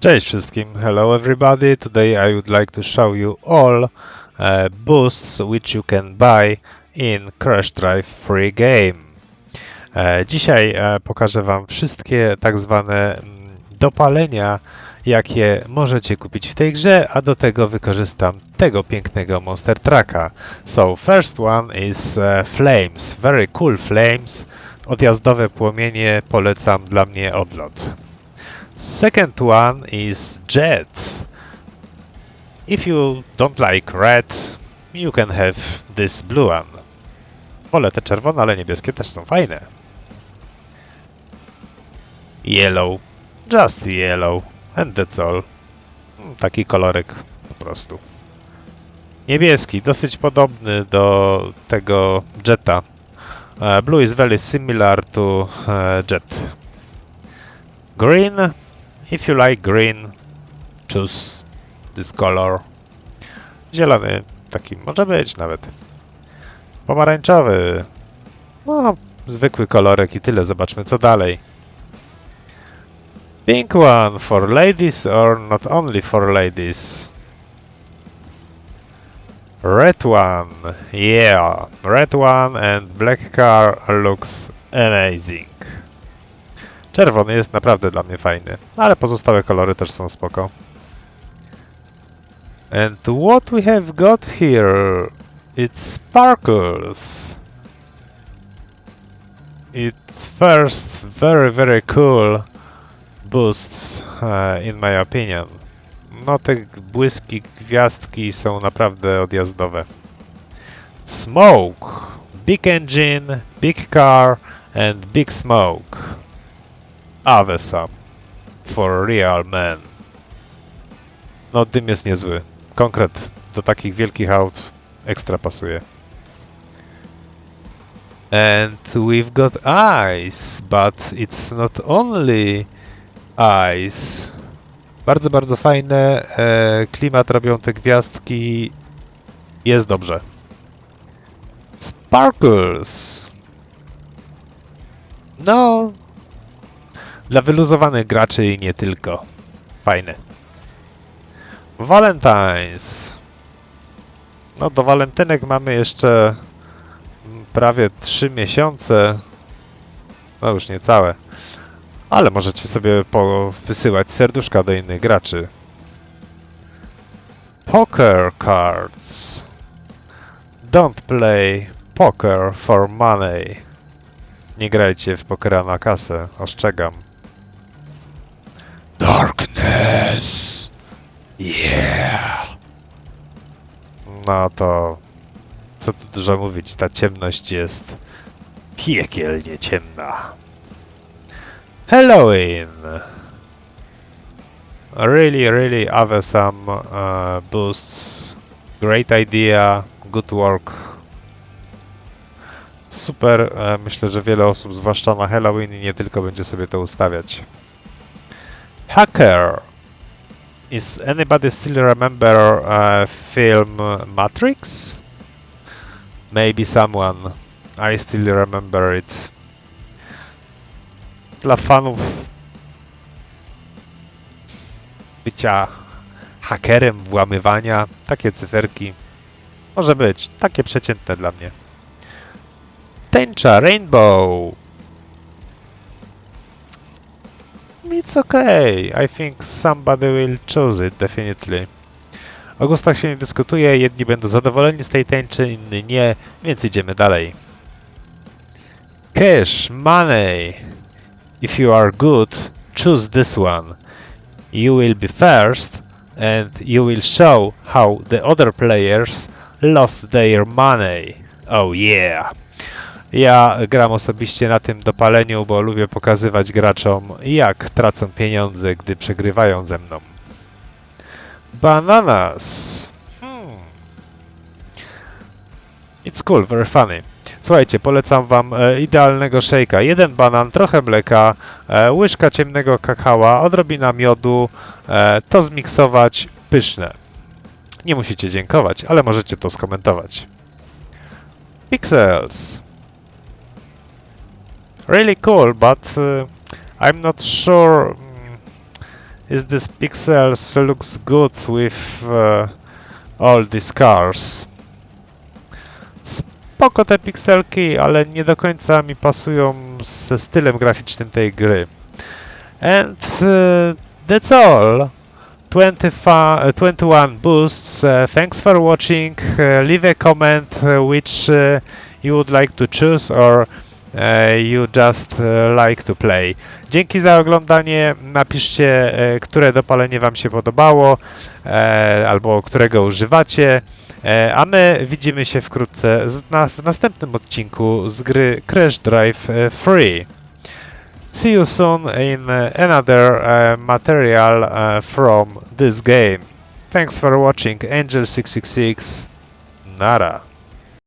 Cześć wszystkim, hello everybody. Today I would like to show you all uh, boosts which you can buy in Crash Drive Free Game. E, Dzisiaj e, pokażę Wam wszystkie tak zwane mm, dopalenia, jakie możecie kupić w tej grze, a do tego wykorzystam tego pięknego Monster Trucka. So first one is e, Flames, very cool Flames. Odjazdowe płomienie polecam dla mnie odlot. Second one is jet. If you don't like red, you can have this blue one. Wolę te czerwone, ale niebieskie też są fajne. Yellow. Just yellow. And that's all. Mm, Taki kolorek po prostu. Niebieski, dosyć podobny do tego jetta. Uh, blue is very similar to uh, jet. Green. If you like green, choose this color. Zielony taki może być nawet. Pomarańczowy. No, zwykły kolorek i tyle. Zobaczmy co dalej. Pink one for ladies or not only for ladies? Red one. Yeah, red one and black car looks amazing. Czerwony jest naprawdę dla mnie fajny, ale pozostałe kolory też są spoko. And what we have got here? It sparkles. It's first very very cool boosts uh, in my opinion. No te błyski, gwiazdki są naprawdę odjazdowe. Smoke. Big engine, big car and big smoke. Avesa. For real man. No dym jest niezły. Konkret do takich wielkich aut ekstra pasuje. And we've got ice, but it's not only ice. Bardzo, bardzo fajne. E, klimat robią te gwiazdki. Jest dobrze. Sparkles. No, dla wyluzowanych graczy i nie tylko. Fajne. Valentines. No do walentynek mamy jeszcze prawie 3 miesiące. No już nie całe. Ale możecie sobie wysyłać serduszka do innych graczy. Poker cards. Don't play poker for money. Nie grajcie w pokera na kasę, ostrzegam. Darkness. Yeah. No to co tu dużo mówić, ta ciemność jest piekielnie ciemna. Halloween. Really, really awesome uh, boosts. Great idea. Good work. Super. E, Myślę, że wiele osób, zwłaszcza na Halloween nie tylko, będzie sobie to ustawiać. Hacker. Is anybody still remember uh, film Matrix? Maybe someone. I still remember it. Dla fanów bycia hakerem, włamywania, takie cyferki. Może być, takie przeciętne dla mnie. Tęcza, Rainbow. It's okay. I think somebody will choose it, definitely. O gustach się nie dyskutuje, jedni będą zadowoleni z tej tęczy, inni nie, więc idziemy dalej. Cash, money. If you are good, choose this one. You will be first, and you will show how the other players lost their money. Oh yeah. Ja gram osobiście na tym dopaleniu, bo lubię pokazywać graczom, jak tracą pieniądze, gdy przegrywają ze mną. Bananas. Hmm. It's cool, very funny. Słuchajcie, polecam wam e, idealnego szejka. Jeden banan, trochę mleka, e, łyżka ciemnego kakała, odrobina miodu, e, to zmiksować, pyszne. Nie musicie dziękować, ale możecie to skomentować. Pixels. Really cool, but uh, I'm not sure mm, is this pixels looks good with uh, all these cars. Spoko te pikselki, ale nie do końca mi pasują ze stylem graficznym tej gry. And uh, that's all. 25, uh, 21 boosts. Uh, thanks for watching. Uh, leave a comment uh, which uh, you would like to choose or you just uh, like to play. Dzięki za oglądanie. Napiszcie, e, które dopalenie Wam się podobało e, albo którego używacie. E, A my widzimy się wkrótce w następnym odcinku z gry Crash Drive e, Free. See you soon in another material from this game. Thanks for watching Angel666. Nara.